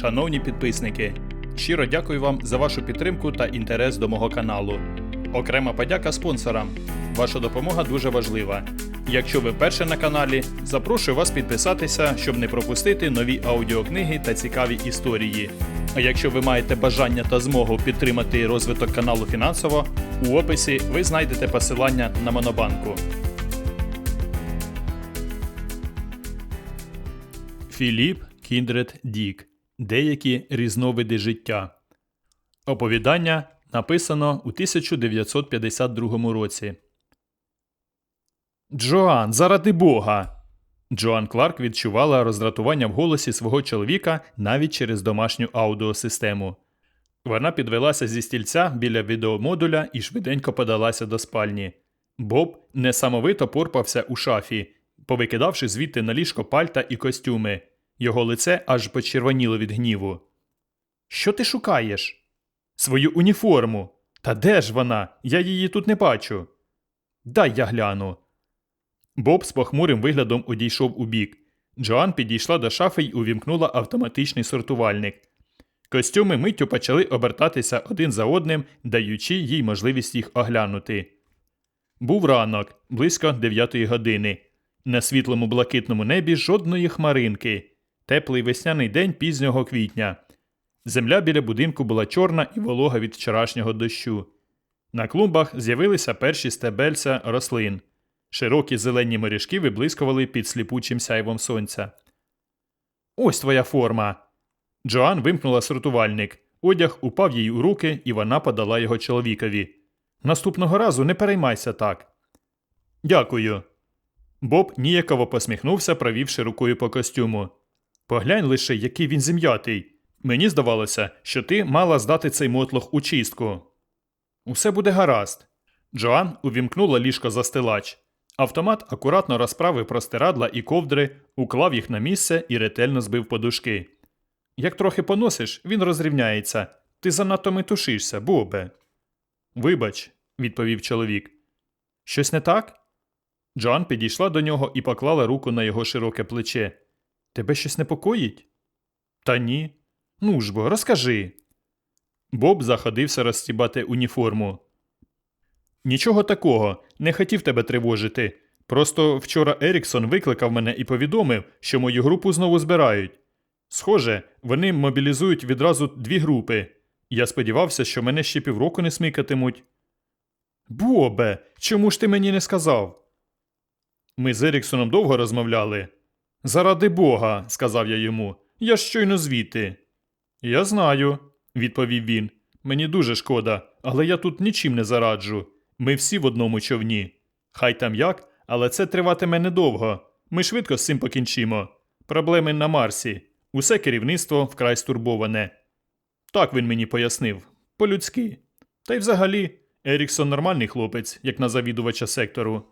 Шановні підписники, щиро дякую вам за вашу підтримку та інтерес до мого каналу. Окрема подяка спонсорам. Ваша допомога дуже важлива. Якщо ви вперше на каналі, запрошую вас підписатися, щоб не пропустити нові аудіокниги та цікаві історії. А якщо ви маєте бажання та змогу підтримати розвиток каналу фінансово, у описі ви знайдете посилання на Монобанку. Філіп Кіндред Дік. Деякі різновиди життя. Оповідання написано у 1952 році. Джоан, заради Бога. Джоан Кларк відчувала роздратування в голосі свого чоловіка навіть через домашню аудіосистему. Вона підвелася зі стільця біля відеомодуля і швиденько подалася до спальні. Боб несамовито порпався у шафі, повикидавши звідти на ліжко пальта і костюми. Його лице аж почервоніло від гніву. Що ти шукаєш? Свою уніформу. Та де ж вона? Я її тут не бачу. Дай я гляну. Боб з похмурим виглядом одійшов у бік. Джоан підійшла до шафи й увімкнула автоматичний сортувальник. Костюми миттю почали обертатися один за одним, даючи їй можливість їх оглянути. Був ранок, близько 9 години. На світлому блакитному небі жодної хмаринки. Теплий весняний день пізнього квітня. Земля біля будинку була чорна і волога від вчорашнього дощу. На клумбах з'явилися перші стебельця рослин. Широкі зелені мережки виблискували під сліпучим сяйвом сонця. Ось твоя форма. Джоан вимкнула сортувальник. Одяг упав їй у руки, і вона подала його чоловікові. Наступного разу не переймайся так. Дякую. Боб ніяково посміхнувся, провівши рукою по костюму. Поглянь лише, який він зім'ятий. Мені здавалося, що ти мала здати цей мотлох у чистку. Усе буде гаразд. Джоан увімкнула ліжко застилач. Автомат акуратно розправив простирадла і ковдри, уклав їх на місце і ретельно збив подушки. Як трохи поносиш, він розрівняється. Ти занадто метушишся, Бобе. Вибач, відповів чоловік. Щось не так? Джоан підійшла до нього і поклала руку на його широке плече. Тебе щось непокоїть? Та ні. Ну ж бо, розкажи. Боб заходився розстібати уніформу. Нічого такого, не хотів тебе тривожити. Просто вчора Еріксон викликав мене і повідомив, що мою групу знову збирають. Схоже, вони мобілізують відразу дві групи. Я сподівався, що мене ще півроку не смикатимуть. Бобе, чому ж ти мені не сказав? Ми з Еріксоном довго розмовляли. Заради Бога, сказав я йому, я щойно звідти. Я знаю, відповів він. Мені дуже шкода, але я тут нічим не зараджу. Ми всі в одному човні. Хай там як, але це триватиме недовго. Ми швидко з цим покінчимо. Проблеми на Марсі. Усе керівництво вкрай стурбоване. Так він мені пояснив. По-людськи. Та й взагалі, Еріксон нормальний хлопець, як на завідувача сектору.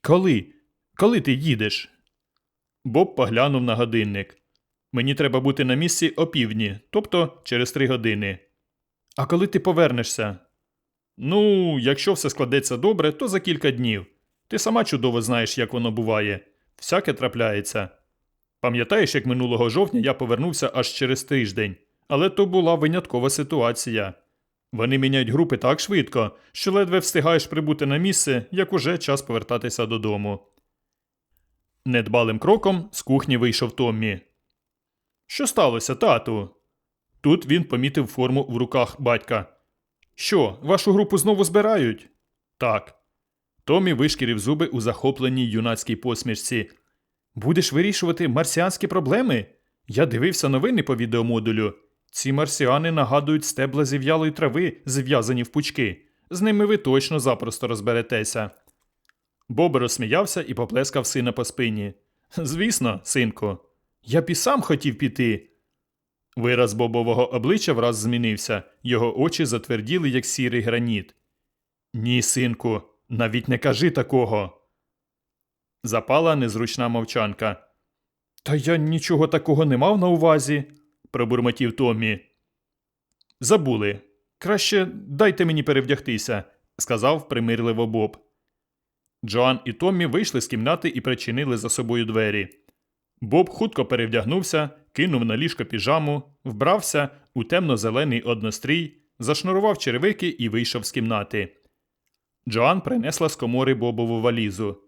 Коли? Коли ти їдеш? Боб поглянув на годинник. Мені треба бути на місці опівдні, тобто через три години. А коли ти повернешся? Ну, якщо все складеться добре, то за кілька днів. Ти сама чудово знаєш, як воно буває. Всяке трапляється. Пам'ятаєш, як минулого жовтня я повернувся аж через тиждень, але то була виняткова ситуація. Вони міняють групи так швидко, що ледве встигаєш прибути на місце, як уже час повертатися додому. Недбалим кроком з кухні вийшов Томмі. Що сталося, тату? Тут він помітив форму в руках батька. Що, вашу групу знову збирають? Так. Томі вишкірив зуби у захопленій юнацькій посмішці. Будеш вирішувати марсіанські проблеми? Я дивився новини по відеомодулю. Ці марсіани нагадують стебла зів'ялої трави, зв'язані в пучки. З ними ви точно запросто розберетеся. Боб розсміявся і поплескав сина по спині. Звісно, синку, я б і сам хотів піти. Вираз бобового обличчя враз змінився, його очі затверділи, як сірий граніт. Ні, синку, навіть не кажи такого. Запала незручна мовчанка. Та я нічого такого не мав на увазі, пробурмотів Томмі. Забули. Краще дайте мені перевдягтися, сказав примирливо Боб. Джоан і Томмі вийшли з кімнати і причинили за собою двері. Боб хутко перевдягнувся, кинув на ліжко піжаму, вбрався у темно-зелений однострій, зашнурував черевики і вийшов з кімнати. Джоан принесла з комори Бобову валізу.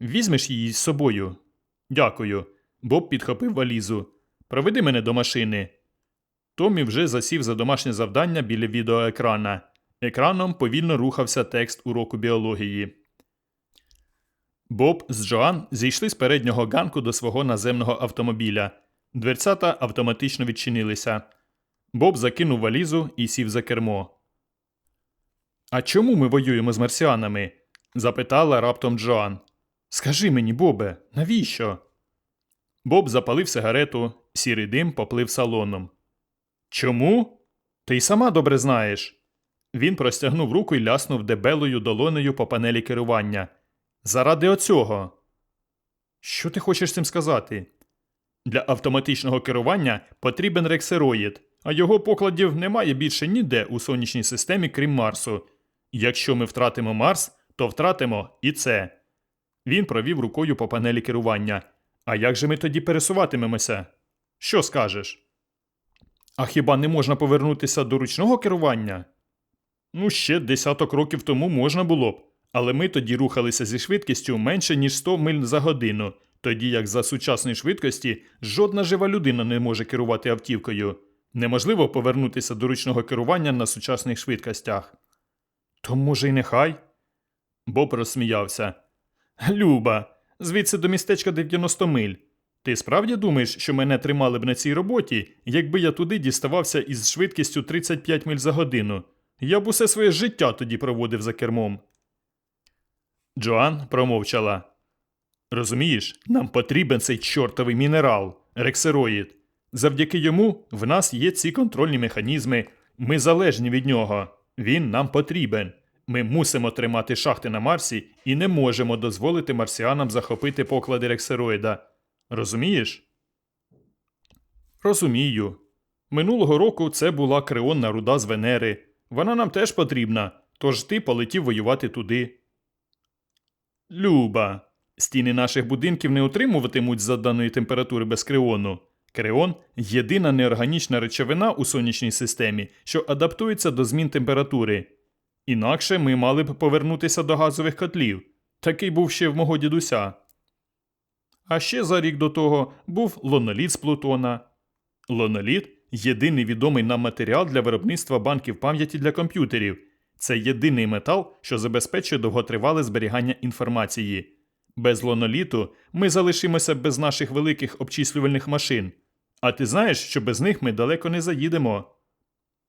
Візьмеш її з собою? Дякую. Боб підхопив валізу. Проведи мене до машини. Томі вже засів за домашнє завдання біля відеоекрана. Екраном повільно рухався текст уроку біології. Боб з Джоан зійшли з переднього ганку до свого наземного автомобіля. Дверцята автоматично відчинилися. Боб закинув валізу і сів за кермо. А чому ми воюємо з марсіанами? запитала раптом Джоан. Скажи мені, Бобе, навіщо? Боб запалив сигарету, сірий дим поплив салоном. Чому? Ти й сама добре знаєш. Він простягнув руку і ляснув дебелою долонею по панелі керування. Заради оцього. Що ти хочеш цим сказати? Для автоматичного керування потрібен рексероїд, а його покладів немає більше ніде у сонячній системі, крім Марсу. Якщо ми втратимо Марс, то втратимо і це. Він провів рукою по панелі керування. А як же ми тоді пересуватимемося? Що скажеш? А хіба не можна повернутися до ручного керування? Ну, ще десяток років тому можна було б, але ми тоді рухалися зі швидкістю менше, ніж 100 миль за годину, тоді як за сучасної швидкості жодна жива людина не може керувати автівкою. Неможливо повернутися до ручного керування на сучасних швидкостях. То, може, й нехай? Боб розсміявся. Люба, звідси до містечка 90 миль. Ти справді думаєш, що мене тримали б на цій роботі, якби я туди діставався із швидкістю 35 миль за годину? Я б усе своє життя тоді проводив за кермом. Джоан промовчала. Розумієш, нам потрібен цей чортовий мінерал, рексероїд. Завдяки йому в нас є ці контрольні механізми, ми залежні від нього. Він нам потрібен. Ми мусимо тримати шахти на Марсі і не можемо дозволити марсіанам захопити поклади рексероїда. Розумієш? Розумію. Минулого року це була креонна руда з Венери. Вона нам теж потрібна, тож ти полетів воювати туди. Люба, стіни наших будинків не утримуватимуть за даної температури без креону. Креон єдина неорганічна речовина у сонячній системі, що адаптується до змін температури. Інакше ми мали б повернутися до газових котлів. Такий був ще в мого дідуся. А ще за рік до того був лоноліт з Плутона. Лоноліт єдиний відомий нам матеріал для виробництва банків пам'яті для комп'ютерів. Це єдиний метал, що забезпечує довготривале зберігання інформації. Без лоноліту ми залишимося без наших великих обчислювальних машин. А ти знаєш, що без них ми далеко не заїдемо.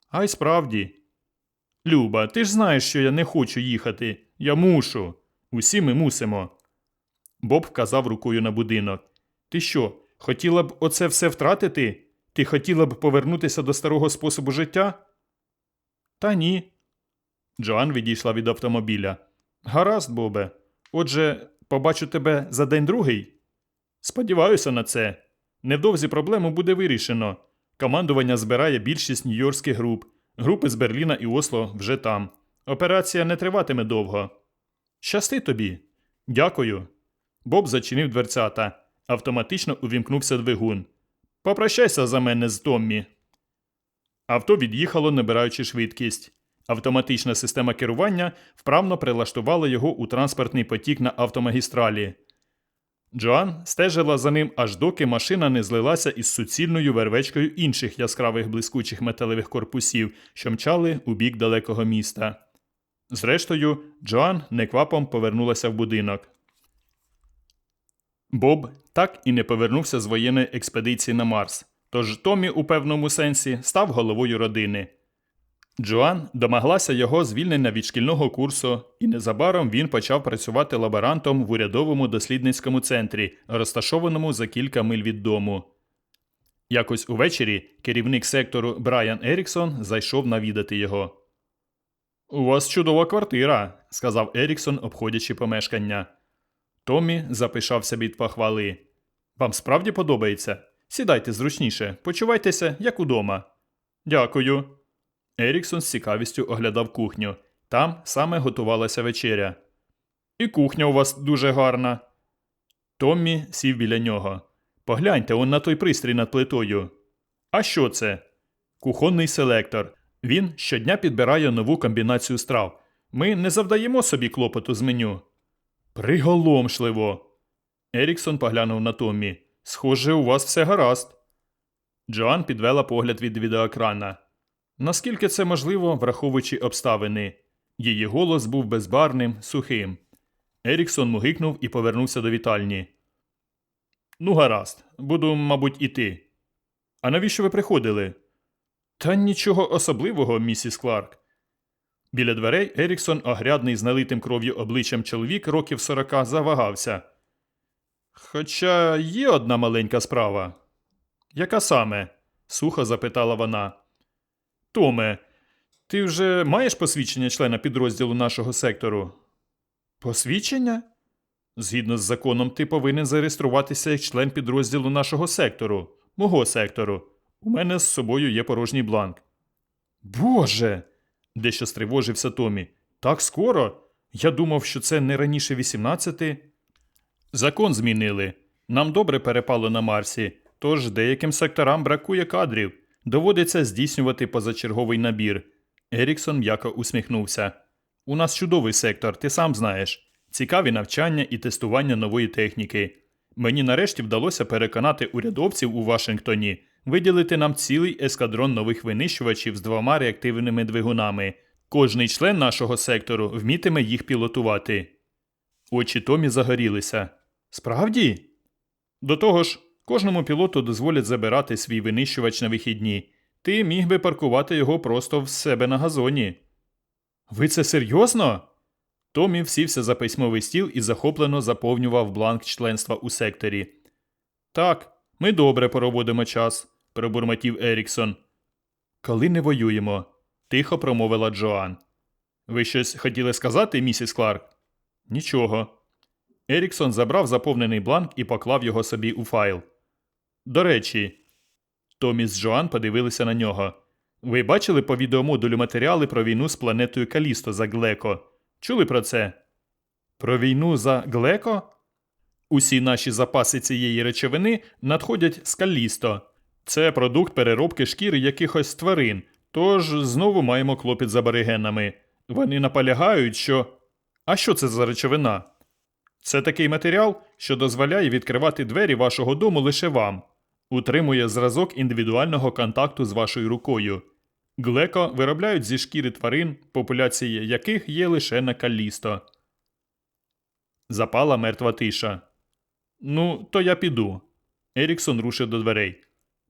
А справді. Люба, ти ж знаєш, що я не хочу їхати. Я мушу. Усі ми мусимо. Боб вказав рукою на будинок. Ти що, хотіла б оце все втратити? Ти хотіла б повернутися до старого способу життя? Та ні. Джоан відійшла від автомобіля. Гаразд, Бобе. Отже, побачу тебе за день другий. Сподіваюся на це. Невдовзі проблему буде вирішено. Командування збирає більшість нью-йоркських груп. Групи з Берліна і Осло вже там. Операція не триватиме довго. Щасти тобі. Дякую. Боб зачинив дверцята. Автоматично увімкнувся двигун. Попрощайся за мене з Томмі. Авто від'їхало, набираючи швидкість. Автоматична система керування вправно прилаштувала його у транспортний потік на автомагістралі. Джоан стежила за ним, аж доки машина не злилася із суцільною вервечкою інших яскравих блискучих металевих корпусів, що мчали у бік далекого міста. Зрештою, Джоан неквапом повернулася в будинок. Боб так і не повернувся з воєнної експедиції на Марс, тож Томі у певному сенсі став головою родини. Джоан домоглася його звільнення від шкільного курсу, і незабаром він почав працювати лаборантом в урядовому дослідницькому центрі, розташованому за кілька миль від дому. Якось увечері керівник сектору Брайан Еріксон зайшов навідати його. У вас чудова квартира, сказав Еріксон, обходячи помешкання. Томі запишався від похвали. Вам справді подобається? Сідайте зручніше, почувайтеся, як удома. Дякую. Еріксон з цікавістю оглядав кухню. Там саме готувалася вечеря. І кухня у вас дуже гарна. Томмі сів біля нього. Погляньте он на той пристрій над плитою. А що це? Кухонний селектор. Він щодня підбирає нову комбінацію страв. Ми не завдаємо собі клопоту з меню. Приголомшливо. Еріксон поглянув на Томмі. Схоже, у вас все гаразд. Джоан підвела погляд від відеоекрана. Наскільки це можливо, враховуючи обставини. Її голос був безбарним, сухим. Еріксон мугикнув і повернувся до вітальні. Ну, гаразд, буду, мабуть, іти. А навіщо ви приходили? Та нічого особливого, місіс Кларк. Біля дверей Еріксон, огрядний з налитим кров'ю обличчям чоловік років сорока, завагався. Хоча є одна маленька справа. Яка саме? сухо запитала вона. Томе, ти вже маєш посвідчення члена підрозділу нашого сектору? Посвідчення? Згідно з законом, ти повинен зареєструватися як член підрозділу нашого сектору, мого сектору. У мене з собою є порожній бланк. Боже. дещо стривожився Томі. Так скоро? Я думав, що це не раніше 18. Закон змінили. Нам добре перепало на Марсі, тож деяким секторам бракує кадрів. Доводиться здійснювати позачерговий набір. Еріксон м'яко усміхнувся. У нас чудовий сектор, ти сам знаєш. Цікаві навчання і тестування нової техніки. Мені нарешті вдалося переконати урядовців у Вашингтоні виділити нам цілий ескадрон нових винищувачів з двома реактивними двигунами. Кожний член нашого сектору вмітиме їх пілотувати. Очі Томі загорілися. Справді? До того ж, кожному пілоту дозволять забирати свій винищувач на вихідні. Ти міг би паркувати його просто в себе на газоні. Ви це серйозно? Томі всівся за письмовий стіл і захоплено заповнював бланк членства у секторі. Так, ми добре проводимо час, пробурмотів Еріксон. Коли не воюємо, тихо промовила Джоан. Ви щось хотіли сказати, місіс Кларк? Нічого. Еріксон забрав заповнений бланк і поклав його собі у файл. До речі, Томі з Джоан подивилися на нього. Ви бачили по відеомодулю матеріали про війну з планетою Калісто за Глеко? Чули про це? Про війну за Глеко? Усі наші запаси цієї речовини надходять з Калісто. Це продукт переробки шкіри якихось тварин, тож знову маємо клопіт з аборигенами. Вони наполягають, що. А що це за речовина? Це такий матеріал, що дозволяє відкривати двері вашого дому лише вам, утримує зразок індивідуального контакту з вашою рукою. Глеко виробляють зі шкіри тварин, популяції яких є лише на Калісто. Запала мертва тиша. Ну, то я піду. Еріксон рушив до дверей.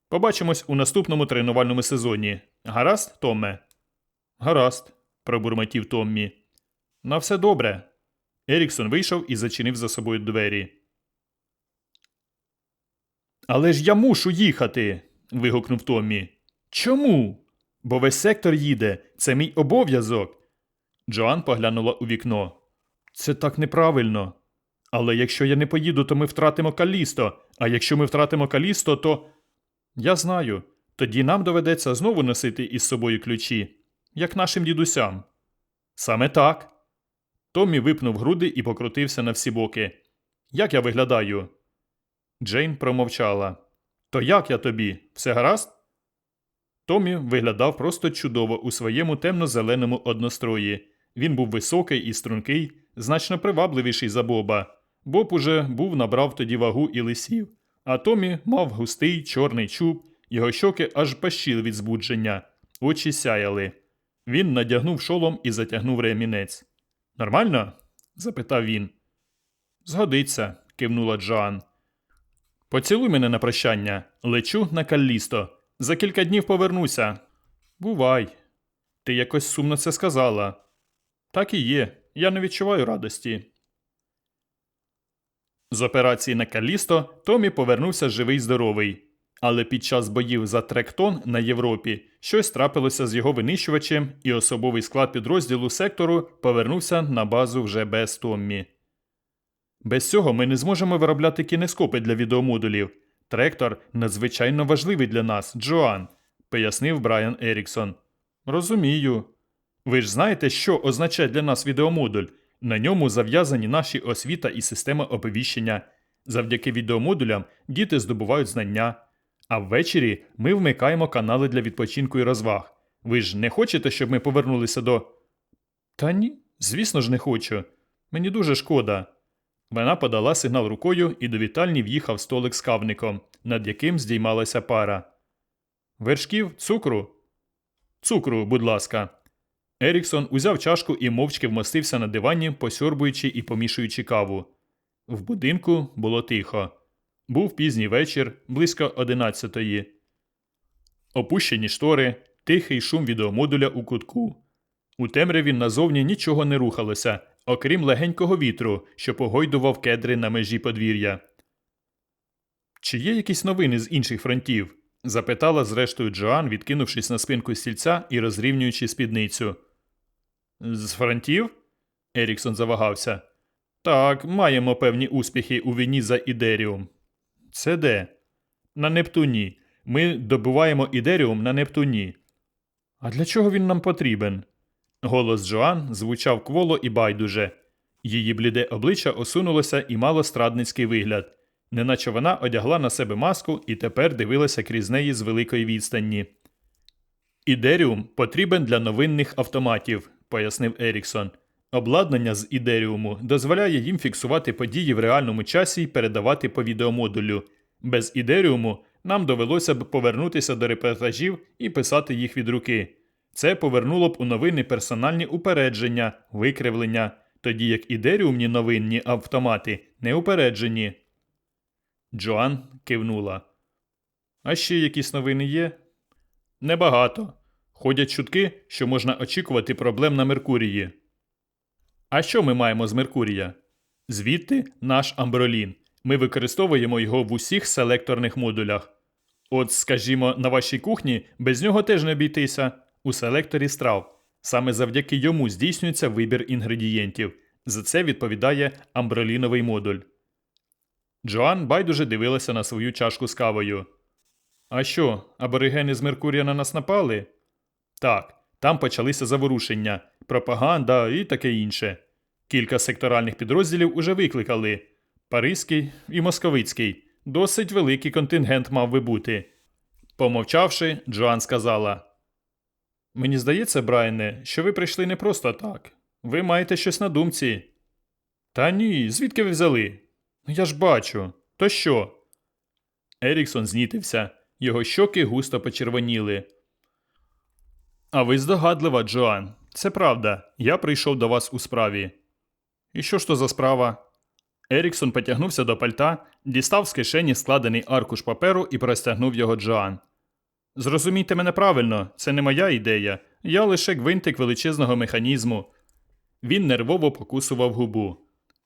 Побачимось у наступному тренувальному сезоні. Гаразд, Томе? Гаразд, пробурмотів Томмі. На все добре. Еріксон вийшов і зачинив за собою двері. Але ж я мушу їхати. вигукнув Томмі. Чому? Бо весь сектор їде. Це мій обов'язок. Джоан поглянула у вікно. Це так неправильно. Але якщо я не поїду, то ми втратимо Калісто. А якщо ми втратимо Калісто, то. Я знаю. Тоді нам доведеться знову носити із собою ключі, як нашим дідусям. Саме так. Томмі випнув груди і покрутився на всі боки. Як я виглядаю? Джейн промовчала. То як я тобі? Все гаразд? Томі виглядав просто чудово у своєму темно-зеленому однострої. Він був високий і стрункий, значно привабливіший за Боба. Боб уже був набрав тоді вагу і лисів, а Томі мав густий чорний чуб, його щоки аж пащили від збудження, очі сяяли. Він надягнув шолом і затягнув ремінець. Нормально? запитав він. Згодиться, кивнула Джоан. Поцілуй мене на прощання. Лечу на Каллісто. За кілька днів повернуся. Бувай. Ти якось сумно це сказала. Так і є. Я не відчуваю радості. З операції на Калісто Томі повернувся живий здоровий. Але під час боїв за Тректон на Європі щось трапилося з його винищувачем, і особовий склад підрозділу сектору повернувся на базу вже без Томмі. Без цього ми не зможемо виробляти кінескопи для відеомодулів. Тректор надзвичайно важливий для нас, Джоан, пояснив Брайан Еріксон. Розумію. Ви ж знаєте, що означає для нас відеомодуль? На ньому зав'язані наші освіта і система оповіщення. Завдяки відеомодулям діти здобувають знання. А ввечері ми вмикаємо канали для відпочинку і розваг. Ви ж не хочете, щоб ми повернулися до. Та ні, звісно ж, не хочу. Мені дуже шкода. Вона подала сигнал рукою, і до вітальні в'їхав столик з кавником, над яким здіймалася пара. Вершків, цукру? Цукру, будь ласка. Еріксон узяв чашку і мовчки вмостився на дивані, посьорбуючи і помішуючи каву. В будинку було тихо. Був пізній вечір, близько одинадцятої. Опущені штори, тихий шум відеомодуля у кутку. У темряві назовні нічого не рухалося, окрім легенького вітру, що погойдував кедри на межі подвір'я. Чи є якісь новини з інших фронтів? запитала зрештою Джоан, відкинувшись на спинку стільця і розрівнюючи спідницю. З фронтів? Еріксон завагався. Так, маємо певні успіхи у війні за Ідеріум. Це де? На Нептуні. Ми добуваємо Ідеріум на Нептуні. А для чого він нам потрібен? Голос Джоан звучав кволо і байдуже. Її бліде обличчя осунулося і мало страдницький вигляд, неначе вона одягла на себе маску і тепер дивилася крізь неї з великої відстані. Ідеріум потрібен для новинних автоматів, пояснив Еріксон. Обладнання з ідеріуму дозволяє їм фіксувати події в реальному часі і передавати по відеомодулю. Без ідеріуму нам довелося б повернутися до репортажів і писати їх від руки. Це повернуло б у новини персональні упередження, викривлення, тоді як ідеріумні новинні автомати не упереджені. Джоан кивнула. А ще якісь новини є? Небагато. Ходять чутки, що можна очікувати проблем на Меркурії. А що ми маємо з Меркурія? Звідти наш амбролін. Ми використовуємо його в усіх селекторних модулях. От, скажімо, на вашій кухні без нього теж не обійтися у селекторі страв. Саме завдяки йому здійснюється вибір інгредієнтів. За це відповідає амброліновий модуль. Джоан байдуже дивилася на свою чашку з кавою. А що, аборигени з Меркурія на нас напали? Так, там почалися заворушення, пропаганда і таке інше. Кілька секторальних підрозділів уже викликали Паризький і Московицький. Досить великий контингент мав би бути. Помовчавши, Джоан сказала: Мені здається, Брайане, що ви прийшли не просто так. Ви маєте щось на думці. Та ні, звідки ви взяли? «Ну, Я ж бачу. То що? Еріксон знітився, його щоки густо почервоніли. А ви здогадлива, Джоан. Це правда. Я прийшов до вас у справі. І що ж то за справа? Еріксон потягнувся до пальта, дістав з кишені складений аркуш паперу і простягнув його Джоан. Зрозумійте мене правильно, це не моя ідея. Я лише гвинтик величезного механізму. Він нервово покусував губу.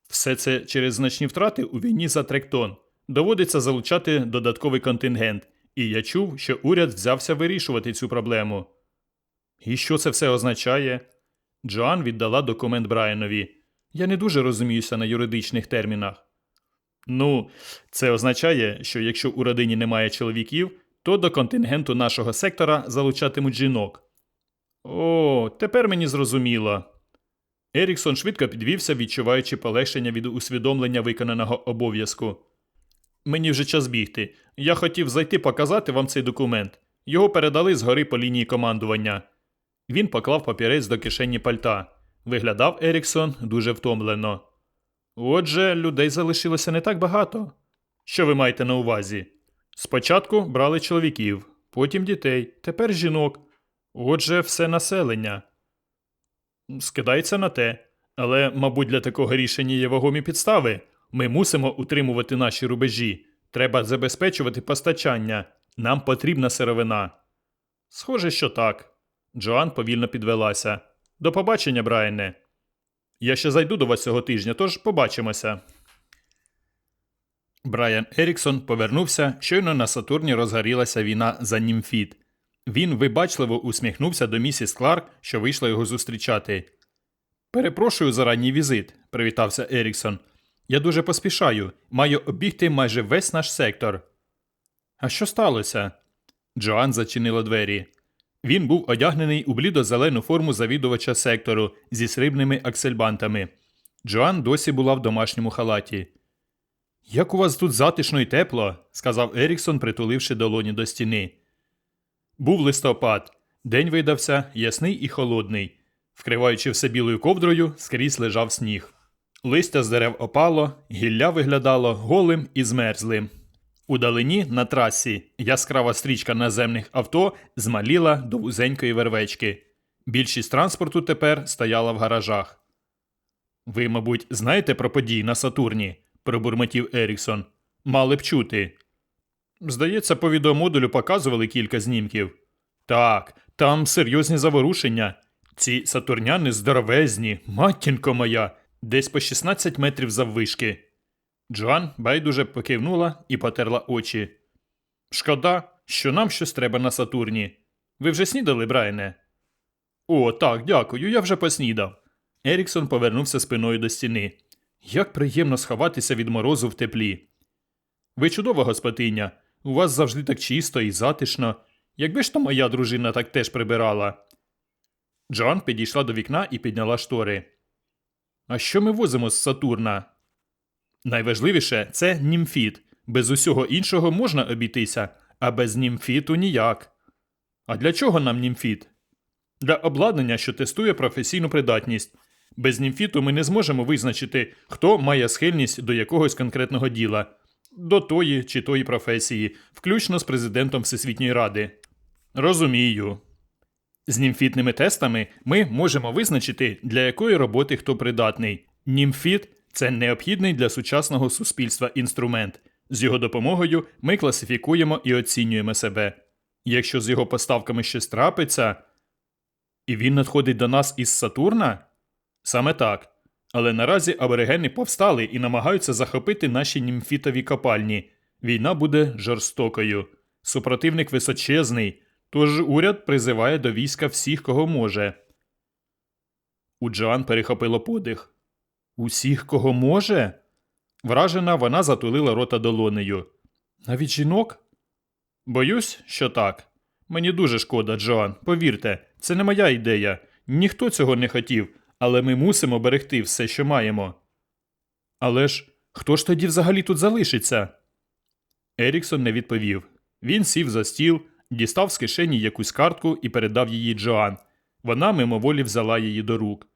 Все це через значні втрати у війні за тректон. Доводиться залучати додатковий контингент, і я чув, що уряд взявся вирішувати цю проблему. І що це все означає? Джоан віддала документ Брайанові. Я не дуже розуміюся на юридичних термінах. Ну, це означає, що якщо у родині немає чоловіків, то до контингенту нашого сектора залучатимуть жінок. О, тепер мені зрозуміло. Еріксон швидко підвівся, відчуваючи полегшення від усвідомлення виконаного обов'язку. Мені вже час бігти. Я хотів зайти показати вам цей документ. Його передали згори по лінії командування. Він поклав папірець до кишені пальта. Виглядав Еріксон дуже втомлено. Отже, людей залишилося не так багато. Що ви маєте на увазі? Спочатку брали чоловіків, потім дітей, тепер жінок. Отже, все населення. Скидається на те. Але, мабуть, для такого рішення є вагомі підстави. Ми мусимо утримувати наші рубежі. Треба забезпечувати постачання. Нам потрібна сировина. Схоже, що так. Джоан повільно підвелася. До побачення, Брайане. Я ще зайду до вас цього тижня, тож побачимося. Брайан Еріксон повернувся, щойно на Сатурні розгорілася війна за німфіт. Він вибачливо усміхнувся до місіс Кларк, що вийшла його зустрічати. Перепрошую за ранній візит, привітався Еріксон. Я дуже поспішаю, маю обігти майже весь наш сектор. А що сталося? Джоан зачинила двері. Він був одягнений у блідо-зелену форму завідувача сектору зі срібними аксельбантами. Джоан досі була в домашньому халаті. Як у вас тут затишно і тепло, сказав Еріксон, притуливши долоні до стіни. Був листопад. День видався ясний і холодний. Вкриваючи все білою ковдрою, скрізь лежав сніг. Листя з дерев опало, гілля виглядало голим і змерзлим. Удалині на трасі яскрава стрічка наземних авто змаліла до вузенької вервечки. Більшість транспорту тепер стояла в гаражах. Ви, мабуть, знаєте про події на Сатурні? Пробурмотів Еріксон. Мали б чути. Здається, по відеомодулю показували кілька знімків. Так, там серйозні заворушення. Ці сатурняни здоровезні, матінко моя, десь по 16 метрів заввишки. Джоан байдуже покивнула і потерла очі. Шкода, що нам щось треба на Сатурні. Ви вже снідали, Брайане? О, так, дякую, я вже поснідав. Еріксон повернувся спиною до стіни. Як приємно сховатися від морозу в теплі. Ви чудова господиня. У вас завжди так чисто і затишно. Якби ж то моя дружина так теж прибирала. Джоан підійшла до вікна і підняла штори. А що ми возимо з Сатурна? Найважливіше це німфіт. Без усього іншого можна обійтися, а без німфіту ніяк. А для чого нам німфіт? Для обладнання, що тестує професійну придатність. Без німфіту ми не зможемо визначити, хто має схильність до якогось конкретного діла, до тої чи тої професії, включно з президентом Всесвітньої Ради. Розумію. З німфітними тестами ми можемо визначити, для якої роботи хто придатний. Німфіт це необхідний для сучасного суспільства інструмент. З його допомогою ми класифікуємо і оцінюємо себе. Якщо з його поставками щось трапиться, і він надходить до нас із Сатурна? Саме так. Але наразі аборигени повстали і намагаються захопити наші німфітові копальні. Війна буде жорстокою. Супротивник височезний, тож уряд призиває до війська всіх, кого може. У Джоан перехопило подих. Усіх, кого може? Вражена, вона затулила рота долонею. Навіть жінок? Боюсь, що так. Мені дуже шкода, Джоан. Повірте, це не моя ідея. Ніхто цього не хотів, але ми мусимо берегти все, що маємо. Але ж хто ж тоді взагалі тут залишиться? Еріксон не відповів. Він сів за стіл, дістав з кишені якусь картку і передав її Джоан. Вона мимоволі взяла її до рук.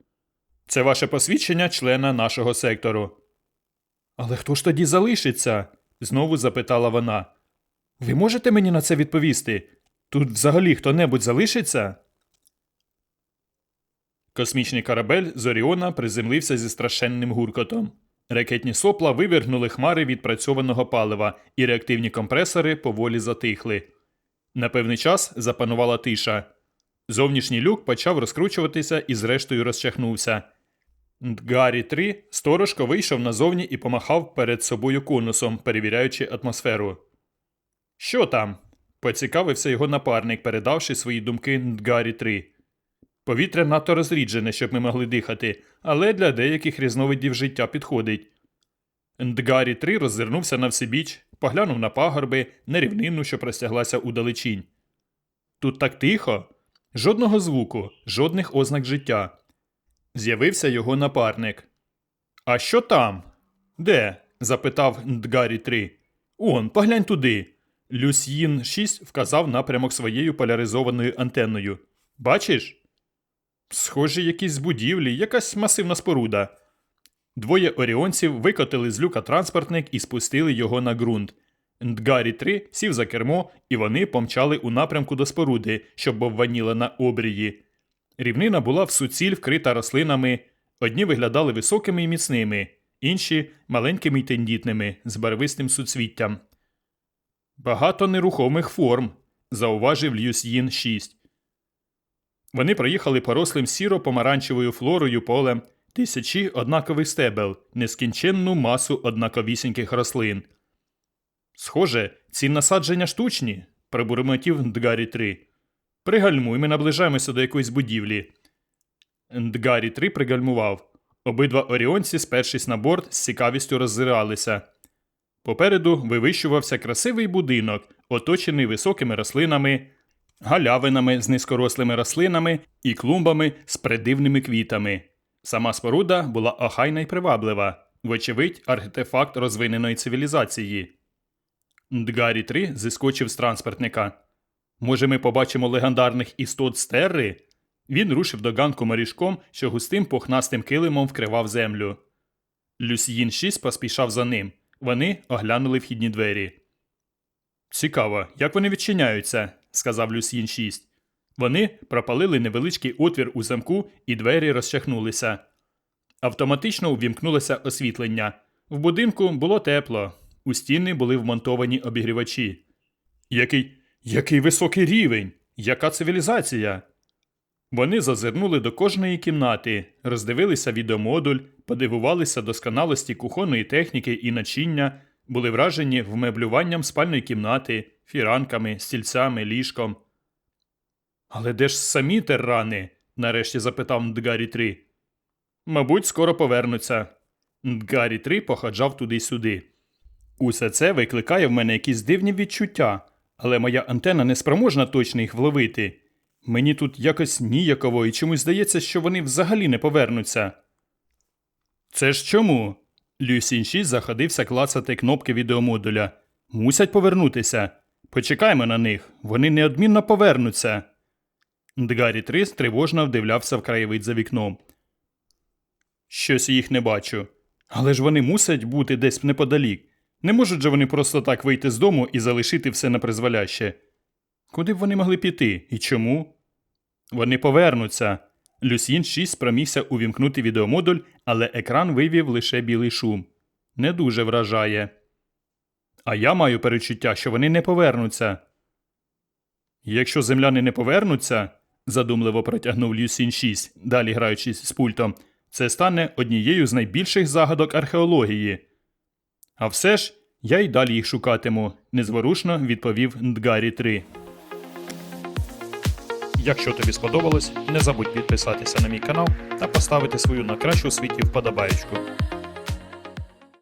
Це ваше посвідчення члена нашого сектору. Але хто ж тоді залишиться? знову запитала вона. Ви можете мені на це відповісти? Тут взагалі хто небудь залишиться? Космічний корабель з Оріона приземлився зі страшенним гуркотом. Ракетні сопла вивергнули хмари відпрацьованого палива, і реактивні компресори поволі затихли. На певний час запанувала тиша. Зовнішній люк почав розкручуватися і зрештою розчахнувся. Гаррі 3 сторожко вийшов назовні і помахав перед собою конусом, перевіряючи атмосферу. Що там? поцікавився його напарник, передавши свої думки Гаррі 3 Повітря надто розріджене, щоб ми могли дихати, але для деяких різновидів життя підходить. Ндгарі 3 роззирнувся на всебіч, поглянув на пагорби, на рівнину, що простяглася удалечінь. Тут так тихо, жодного звуку, жодних ознак життя. З'явився його напарник. А що там? Де? запитав Ндгарі 3 Он, поглянь туди. Люсьїн 6 вказав напрямок своєю поляризованою антенною. Бачиш? Схожі якісь будівлі, якась масивна споруда. Двоє оріонців викотили з люка транспортник і спустили його на ґрунт. Ндгарі 3 сів за кермо, і вони помчали у напрямку до споруди, що бовваніла на обрії. Рівнина була в суціль вкрита рослинами, одні виглядали високими і міцними, інші маленькими й тендітними, з барвистим суцвіттям. Багато нерухомих форм, зауважив Люсьїн 6. Вони проїхали порослим сіро-помаранчевою флорою полем тисячі однакових стебел, нескінченну масу однаковісіньких рослин. Схоже, ці насадження штучні, пробурмотів Дгарі 3. Пригальмуй, ми наближаємося до якоїсь будівлі. Дгарі 3 пригальмував. Обидва оріонці, спершись на борт, з цікавістю роззиралися. Попереду вивищувався красивий будинок, оточений високими рослинами, галявинами з низькорослими рослинами і клумбами з придивними квітами. Сама споруда була охайна й приваблива, Вочевидь, артефакт розвиненої цивілізації. Дгарі 3 зіскочив з транспортника. Може, ми побачимо легендарних істот з Терри? Він рушив до ганку морішком, що густим пухнастим килимом вкривав землю. Люсьїн 6 поспішав за ним. Вони оглянули вхідні двері. Цікаво, як вони відчиняються, сказав Люсьїн 6. Вони пропалили невеличкий отвір у замку, і двері розчахнулися. Автоматично увімкнулося освітлення. В будинку було тепло. У стіни були вмонтовані обігрівачі. Який. який високий рівень! Яка цивілізація? Вони зазирнули до кожної кімнати, роздивилися відеомодуль, подивувалися досконалості кухонної техніки і начиння, були вражені вмеблюванням спальної кімнати, фіранками, стільцями, ліжком. Але де ж самі террани? нарешті запитав Ндгарі 3. Мабуть, скоро повернуться. Ндгарі 3 походжав туди-сюди. Усе це викликає в мене якісь дивні відчуття, але моя антена не спроможна точно їх вловити. Мені тут якось ніяково і чомусь здається, що вони взагалі не повернуться. Це ж чому? Люсін 6 заходився клацати кнопки відеомодуля. Мусять повернутися. Почекаймо на них, вони неодмінно повернуться. Дгарі 3 тривожно вдивлявся в краєвид за вікном. Щось їх не бачу. Але ж вони мусять бути десь неподалік. Не можуть же вони просто так вийти з дому і залишити все на призволяще. Куди б вони могли піти і чому? Вони повернуться. Люсьїн 6 спромігся увімкнути відеомодуль, але екран вивів лише білий шум. Не дуже вражає. А я маю перечуття, що вони не повернуться. Якщо земляни не повернуться, задумливо протягнув Люсін 6, далі граючись з пультом, це стане однією з найбільших загадок археології. А все ж, я й далі їх шукатиму, незворушно відповів Ндгарі 3. Якщо тобі сподобалось, не забудь підписатися на мій канал та поставити свою на кращу світі вподобаєчку.